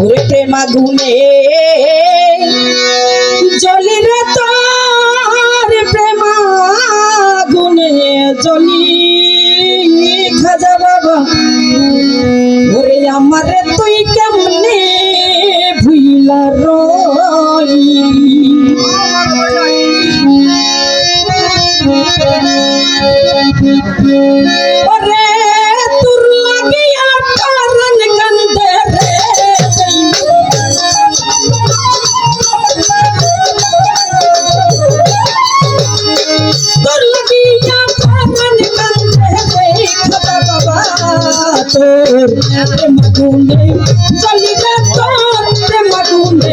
ওরে প্রেমাগুনে প্রেম আগুনে জ্বলি রে তোর প্রেম আগুনে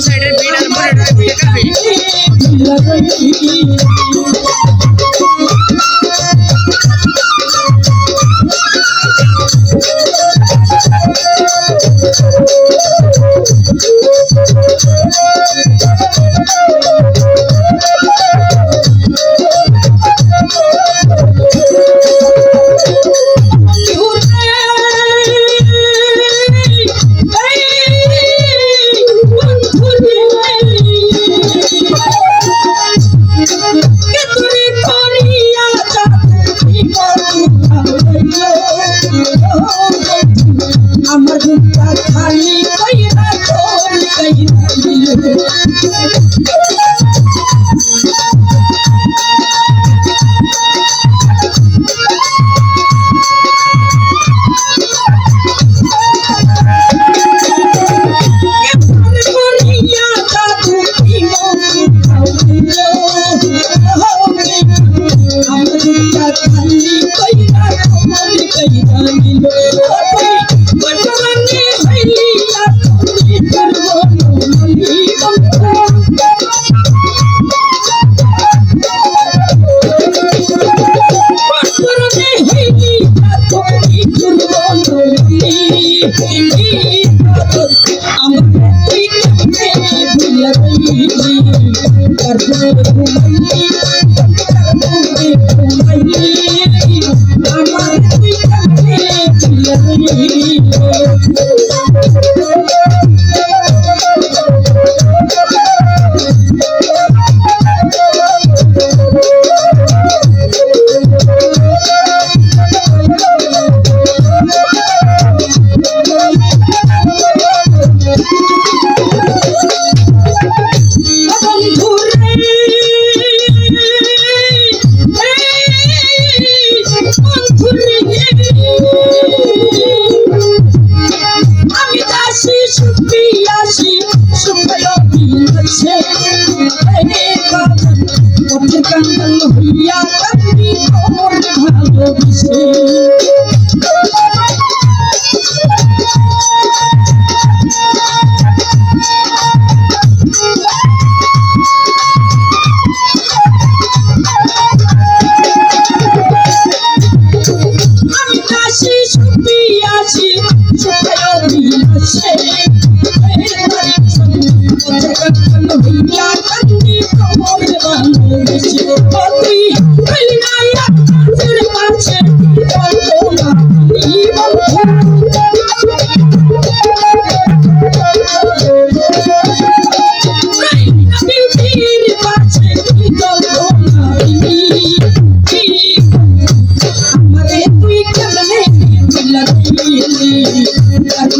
সাইডের বিট আর পরে beat She should be a she.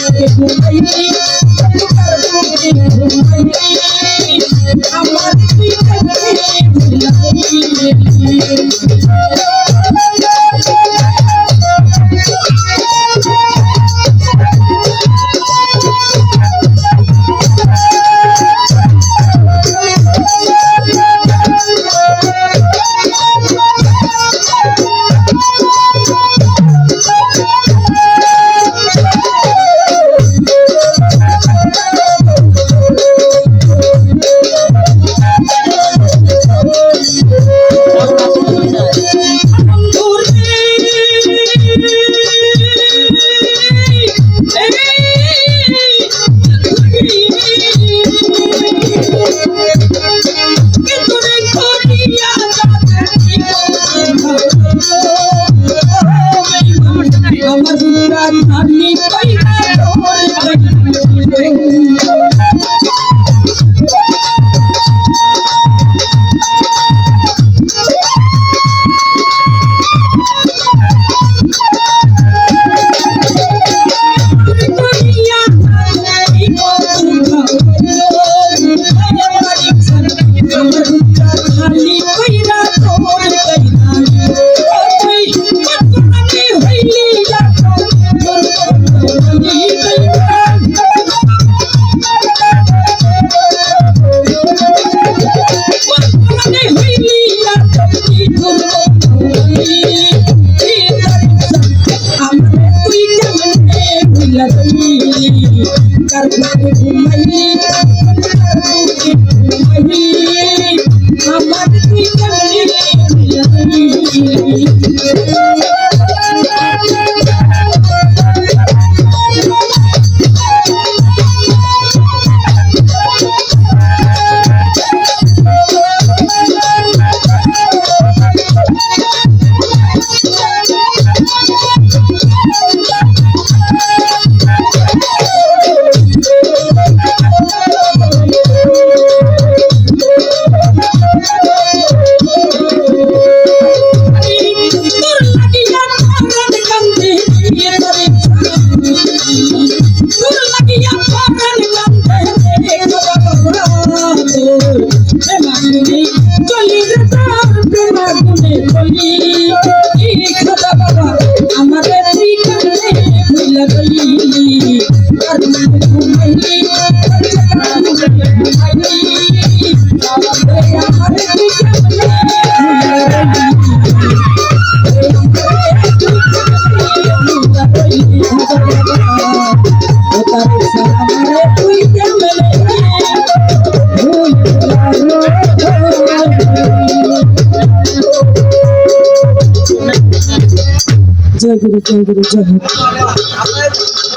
কারণে గారు Ooh, গুরু জয় গুরু জয়